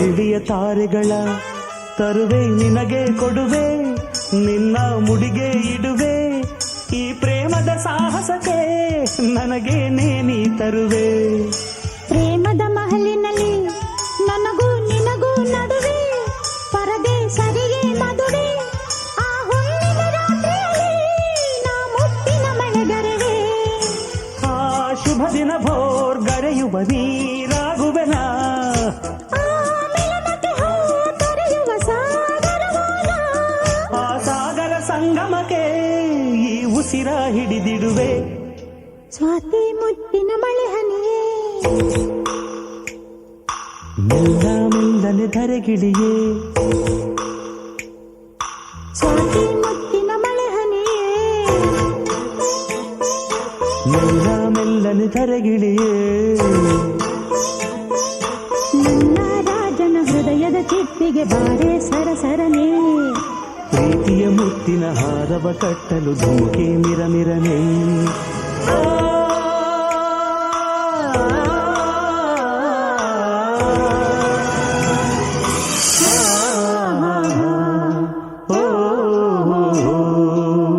ಬೆಳ್ಳಿಯ ತಾರೆಗಳ ತರುವೆ ನಿನಗೆ ಕೊಡುವೆ ನಿನ್ನ ಮುಡಿಗೆ ಇಡುವೆ. ಈ ಪ್ರೇಮದ ಸಾಹಸಕ್ಕೆ ನನಗೆ ನೇನಿ ತರುವೆ. ಪ್ರೇಮದ ಮಹಲಿನಲ್ಲಿ ನನಗೂ ನಿನಗೂ ನಡುವೆ ಪರದೆ ಸರಿಗೆ ಮದುವೆ. ಆ ರಾತ್ರಿಯಲ್ಲಿ ನಾ ಮುತ್ತಿನ ಮಳೆಗರೆವೆ ಆ ಶುಭ ದಿನ ಭೋರ್ ಗರೆಯುವ ಸಂಗಮಕ್ಕೆ ಈ ಉಸಿರ ಹಿಡಿದಿಡುವೆ. ಸ್ವಾತಿ ಮುತ್ತಿನ ಮಳೆ ಹನಿಯೇ ಮೆಲ್ಲ ಮೆಲ್ಲನೆ ಧರೆಗಿಳಿಯೇ. ಸ್ವಾತಿ ಮುತ್ತಿನ ಮಳೆ ಹನಿಯೇ ಮೆಲ್ಲ ಮೆಲ್ಲನೆ ಧರೆಗಿಳಿಯೇ. ನನ್ನ ರಾಜನ ಹೃದಯದ ಚಿಟ್ಟಿಗೆ ಬಾರೆ ಸರಸರನೆ ಪ್ರೀತಿಯ ಮುತ್ತಿನ ಹಾರವ ಕಟ್ಟಲು ಧುಮುಕೆ ಮಿರಮಿರನೆ ಆ